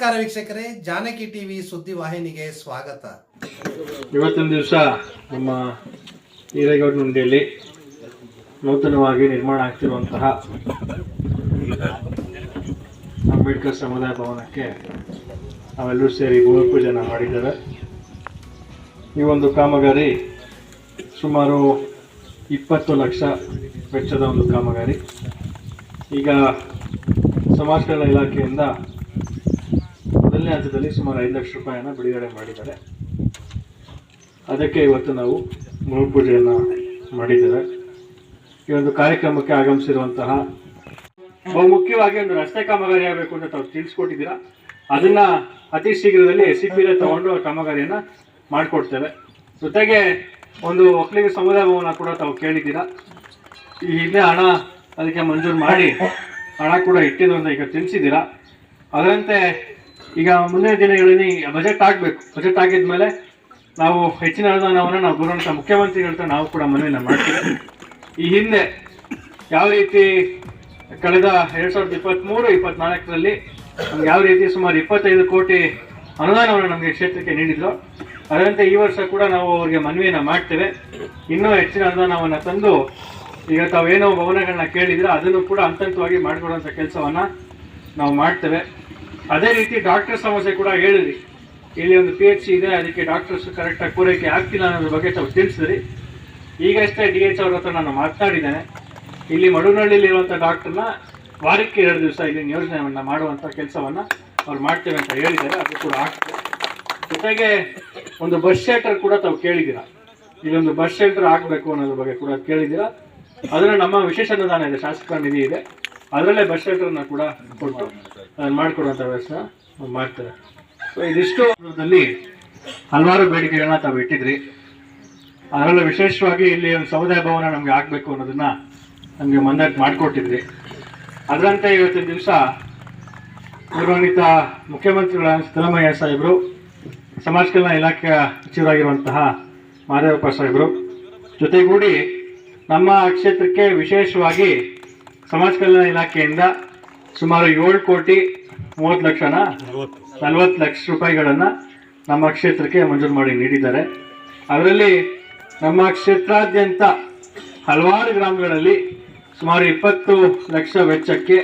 ನಮಸ್ಕಾರ ವೀಕ್ಷಕರೇ, ಜಾನಕಿ ಟಿವಿ ಸುದ್ದಿ ವಾಹಿನಿಗೆ ಸ್ವಾಗತ. ಇವತ್ತಿನ ದಿವಸ ನಮ್ಮ ಹಿರೇಗೌಡನುಂಡಿಯಲ್ಲಿ ನೂತನವಾಗಿ ನಿರ್ಮಾಣ ಆಗ್ತಿರುವಂತಹ ಅಂಬೇಡ್ಕರ್ ಸಮುದಾಯ ಭವನಕ್ಕೆ ನಾವೆಲ್ಲರೂ ಸೇರಿ ಭೂಮಿ ಪೂಜೆನ ಮಾಡಿದ್ದೇವೆ. ಈ ಒಂದು ಕಾಮಗಾರಿ ಸುಮಾರು ಇಪ್ಪತ್ತು ಲಕ್ಷ ವೆಚ್ಚದ ಒಂದು ಕಾಮಗಾರಿ. ಈಗ ಸಮಾಜ ಕಲ್ಯಾಣ ಇಲಾಖೆಯಿಂದ ಮೊದಲನೇ ಹಂತದಲ್ಲಿ ಸುಮಾರು ಐದು ಲಕ್ಷ ರೂಪಾಯಿಯನ್ನು ಬಿಡುಗಡೆ ಮಾಡಿದ್ದಾರೆ. ಅದಕ್ಕೆ ಇವತ್ತು ನಾವು ಭೂಮಿ ಪೂಜೆಯನ್ನು ಮಾಡಿದ್ದೇವೆ. ಈ ಒಂದು ಕಾರ್ಯಕ್ರಮಕ್ಕೆ ಆಗಮಿಸಿರುವಂತಹ ಬಹುಮುಖ್ಯವಾಗಿ ಒಂದು ರಸ್ತೆ ಕಾಮಗಾರಿ ಆಗಬೇಕು ಅಂತ ತಾವು ತಿಳಿಸ್ಕೊಟ್ಟಿದ್ದೀರಾ. ಅದನ್ನ ಅತಿ ಶೀಘ್ರದಲ್ಲಿ ಎಸ್ ಸಿ ಪಿಲೆ ತಗೊಂಡು ಕಾಮಗಾರಿಯನ್ನ ಮಾಡಿಕೊಡ್ತೇವೆ. ಜೊತೆಗೆ ಒಂದು ಒಕ್ಕಲಿಗ ಸಮುದಾಯ ಭವನ ಕೂಡ ತಾವು ಕೇಳಿದ್ದೀರಾ. ಈ ಹಿಂದೆ ಹಣ ಅದಕ್ಕೆ ಮಂಜೂರು ಮಾಡಿ ಹಣ ಕೂಡ ಇಟ್ಟಿದ್ದು ಅಂತ ಈಗ ತಿಳಿಸಿದ್ದೀರಾ. ಅದರಂತೆ ಈಗ ಮುಂದಿನ ದಿನಗಳಲ್ಲಿ ಬಜೆಟ್ ಆಗಬೇಕು. ಬಜೆಟ್ ಆಗಿದ್ಮೇಲೆ ನಾವು ಹೆಚ್ಚಿನ ಅನುದಾನವನ್ನು ನಾವು ಬರುವಂಥ ಮುಖ್ಯಮಂತ್ರಿಗಳ ಹತ್ರ ನಾವು ಕೂಡ ಮನವಿನ ಮಾಡ್ತೀವಿ. ಈ ಹಿಂದೆ ಯಾವ ರೀತಿ ಕಳೆದ ಎರಡು ಸಾವಿರದ ಇಪ್ಪತ್ತ್ಮೂರು ಇಪ್ಪತ್ನಾಲ್ಕರಲ್ಲಿ ನಮ್ಗೆ ಯಾವ ರೀತಿ ಸುಮಾರು ಇಪ್ಪತ್ತೈದು ಕೋಟಿ ಅನುದಾನವನ್ನು ನಮಗೆ ಕ್ಷೇತ್ರಕ್ಕೆ ನೀಡಿದ್ರು, ಅದರಂತೆ ಈ ವರ್ಷ ಕೂಡ ನಾವು ಅವರಿಗೆ ಮನವಿಯನ್ನು ಮಾಡ್ತೇವೆ. ಇನ್ನೂ ಹೆಚ್ಚಿನ ಅನುದಾನವನ್ನು ತಂದು ಈಗ ತಾವೇನೋ ಭವನಗಳನ್ನ ಕೇಳಿದ್ರೆ ಅದನ್ನು ಕೂಡ ಹಂತ ಹಂತವಾಗಿ ಮಾಡಿಕೊಡುವಂಥ ಕೆಲಸವನ್ನ ನಾವು ಮಾಡ್ತೇವೆ. ಅದೇ ರೀತಿ ಡಾಕ್ಟರ್ ಸಮಸ್ಯೆ ಕೂಡ ಹೇಳಿದ್ರಿ. ಇಲ್ಲಿ ಒಂದು ಪಿ ಎಚ್ ಸಿ ಇದೆ, ಅದಕ್ಕೆ ಡಾಕ್ಟರ್ಸ್ ಕರೆಕ್ಟಾಗಿ ಪೂರೈಕೆ ಆಗ್ತಿಲ್ಲ ಅನ್ನೋದ್ರ ಬಗ್ಗೆ ತಾವು ತಿಳಿಸಿದ್ರಿ. ಈಗಷ್ಟೇ ಡಿ ಎಚ್ ಅವ್ರ ಹತ್ರ ನಾನು ಮಾತನಾಡಿದ್ದೇನೆ. ಇಲ್ಲಿ ಮಡುನಳ್ಳಿಲಿರುವಂಥ ಡಾಕ್ಟರ್ನ ವಾರಕ್ಕೆ ಎರಡು ದಿವಸ ಇಲ್ಲಿ ನಿಯೋಜನೆಯನ್ನ ಮಾಡುವಂಥ ಕೆಲಸವನ್ನ ಅವ್ರು ಮಾಡ್ತೇವೆ ಅಂತ ಹೇಳಿದ್ದಾರೆ. ಅದು ಕೂಡ ಆಗ್ತದೆ. ಜೊತೆಗೆ ಒಂದು ಬಸ್ ಶೆಲ್ಟರ್ ಕೂಡ ತಾವು ಕೇಳಿದ್ದೀರಾ? ಇಲ್ಲೊಂದು ಬಸ್ ಶೆಲ್ಟರ್ ಆಗಬೇಕು ಅನ್ನೋದ್ರ ಬಗ್ಗೆ ಕೂಡ ಕೇಳಿದ್ದೀರಾ? ಅದನ್ನ ನಮ್ಮ ವಿಶೇಷ ಅನುದಾನ ಇದೆ ಶಾಸಕರ ನಿಧಿ ಇದೆ. ಅದರಲ್ಲೇ ಬಸ್ ಶೆಲ್ಟರ್ನ ಕೂಡ ಕೊಟ್ಟು ಮಾಡಿಕೊಡುವಂಥ ವ್ಯವಸ್ಥೆ ಮಾಡ್ತಾರೆ. ಸೊ ಇದಿಷ್ಟು ಹಲವಾರು ಬೇಡಿಕೆಗಳನ್ನ ತಾವು ಇಟ್ಟಿದ್ರಿ. ಅದರಲ್ಲೂ ವಿಶೇಷವಾಗಿ ಇಲ್ಲಿ ಒಂದು ಸಮುದಾಯ ಭವನ ನಮಗೆ ಆಗಬೇಕು ಅನ್ನೋದನ್ನ ನಮಗೆ ಮಂದಾಟ್ ಮಾಡಿಕೊಟ್ಟಿದ್ರಿ. ಅದರಂತೆ ಇವತ್ತಿನ ದಿವಸ ಗೌರವಾನ್ವಿತ ಮುಖ್ಯಮಂತ್ರಿಗಳ ಸಿದ್ದರಾಮಯ್ಯ ಸಾಹೇಬರು, ಸಮಾಜ ಕಲ್ಯಾಣ ಇಲಾಖೆಯ ಸಚಿವರಾಗಿರುವಂತಹ ಮಾದೇವಪ್ಪ ಸಾಹೇಬರು ಜೊತೆಗೂಡಿ ನಮ್ಮ ಕ್ಷೇತ್ರಕ್ಕೆ ವಿಶೇಷವಾಗಿ ಸಮಾಜ ಕಲ್ಯಾಣ ಇಲಾಖೆಯಿಂದ ಸುಮಾರು ಏಳು ಕೋಟಿ ಮೂವತ್ತು ಲಕ್ಷನ ನಲವತ್ತು ಲಕ್ಷ ರೂಪಾಯಿಗಳನ್ನು ನಮ್ಮ ಕ್ಷೇತ್ರಕ್ಕೆ ಮಂಜೂರು ಮಾಡಿ ನೀಡಿದ್ದಾರೆ. ಅದರಲ್ಲಿ ನಮ್ಮ ಕ್ಷೇತ್ರಾದ್ಯಂತ ಹಲವಾರು ಗ್ರಾಮಗಳಲ್ಲಿ ಸುಮಾರು ಇಪ್ಪತ್ತು ಲಕ್ಷ ವೆಚ್ಚಕ್ಕೆ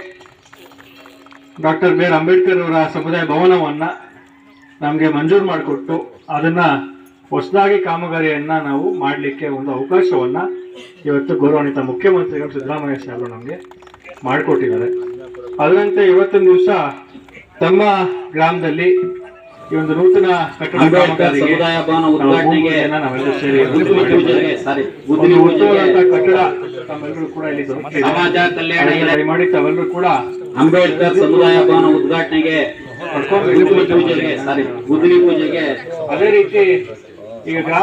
ಡಾಕ್ಟರ್ ಬಿ ಆರ್ ಅಂಬೇಡ್ಕರ್ ಅವರ ಸಮುದಾಯ ಭವನವನ್ನು ನಮಗೆ ಮಂಜೂರು ಮಾಡಿಕೊಟ್ಟು ಅದನ್ನ ಹೊಸದಾಗಿ ಕಾಮಗಾರಿಯನ್ನ ನಾವು ಮಾಡಲಿಕ್ಕೆ ಒಂದು ಅವಕಾಶವನ್ನ ಇವತ್ತು ಗೌರವಾನ್ವಿತ ಮುಖ್ಯಮಂತ್ರಿಗಳು ಸಿದ್ದರಾಮಯ್ಯ ಸಾಹೇಬರು ನಮಗೆ ಮಾಡಿಕೊಟ್ಟಿದ್ದಾರೆ. ಅದರಂತೆ ಇವತ್ತಿನ ದಿವಸ ತಮ್ಮ ಗ್ರಾಮದಲ್ಲಿ ಈ ಒಂದು ನೂತನ ಕಟ್ಟಡ ತಾವೆಲ್ಲರೂ ಕೂಡ ಇಲ್ಲಿ. ಸಮಾಜ ಕಲ್ಯಾಣ ದಯಮಾಡಿ ತಾವೆಲ್ಲರೂ ಕೂಡ ಅಂಬೇಡ್ಕರ್ ಸಮುದಾಯ ಭವನ ಉದ್ಘಾಟನೆಗೆ ಪೂಜೆಗೆ ಸಾರಿ. ಪೂಜೆಗೆ ಅದೇ ರೀತಿ ಈಗ ಗ್ರಾಮ